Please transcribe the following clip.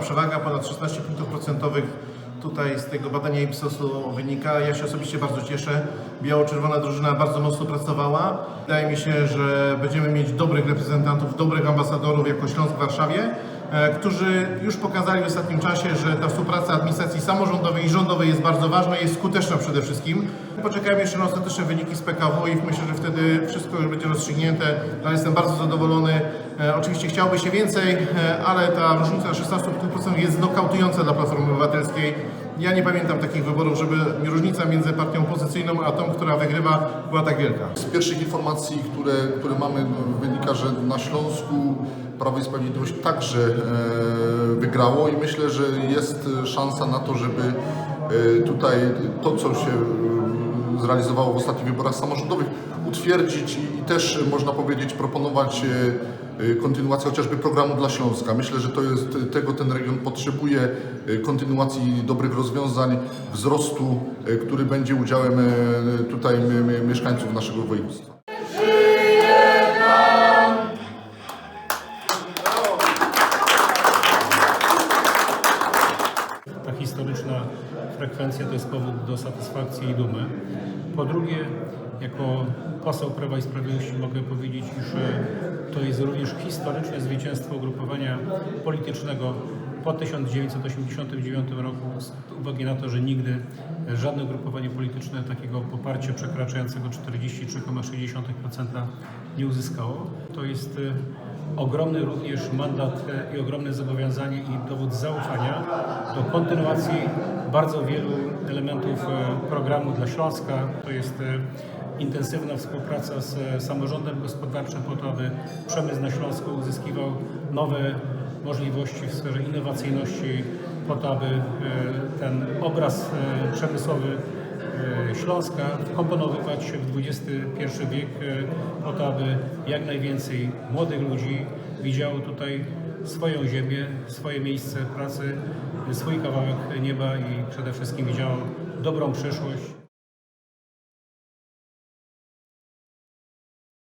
przewaga, ponad 16 punktów procentowych tutaj z tego badania Ipsosu wynika. Ja się osobiście bardzo cieszę. Biało-czerwona drużyna bardzo mocno pracowała. Wydaje mi się, że będziemy mieć dobrych reprezentantów, dobrych ambasadorów jako Śląsk w Warszawie, e, którzy już pokazali w ostatnim czasie, że ta współpraca administracji samorządowej i rządowej jest bardzo ważna i jest skuteczna przede wszystkim. Poczekajmy jeszcze na ostateczne wyniki z PKW i myślę, że wtedy wszystko już będzie rozstrzygnięte, ale jestem bardzo zadowolony. E, Oczywiście chciałoby się więcej, e, ale ta różnica 16% jest nokautująca dla Platformy Obywatelskiej. Ja nie pamiętam takich wyborów, żeby różnica między partią opozycyjną a tą, która wygrywa, była tak wielka. Z pierwszych informacji, które, które mamy, no, wynika, że na Śląsku Prawo i Sprawiedliwość także e, wygrało i myślę, że jest szansa na to, żeby tutaj to, co się zrealizowało w ostatnich wyborach samorządowych, utwierdzić i, i też można powiedzieć proponować e, kontynuację chociażby programu dla Śląska. Myślę, że to jest tego ten region potrzebuje e, kontynuacji dobrych rozwiązań, wzrostu, który będzie udziałem tutaj mieszkańców naszego województwa. ta historyczna frekwencja to jest powód do satysfakcji i dumy. Po drugie, jako poseł Prawa i Sprawiedliwości mogę powiedzieć, iż to jest również historyczne zwycięstwo ugrupowania politycznego po 1989 roku z uwagi na to, że nigdy żadne ugrupowanie polityczne takiego poparcia przekraczającego 43,6% nie uzyskało. To jest e, ogromny również mandat e, i ogromne zobowiązanie i dowód zaufania do kontynuacji bardzo wielu elementów e, programu dla Śląska. To jest intensywna współpraca z e, samorządem gospodarczym po to, aby przemysł na Śląsku uzyskiwał nowe możliwości w sferze innowacyjności po to, aby e, ten obraz e, przemysłowy Śląska wkomponowywać w XXI wiek po to, aby jak najwięcej młodych ludzi widziało tutaj swoją ziemię, swoje miejsce pracy, swój kawałek nieba i przede wszystkim widziało dobrą przyszłość.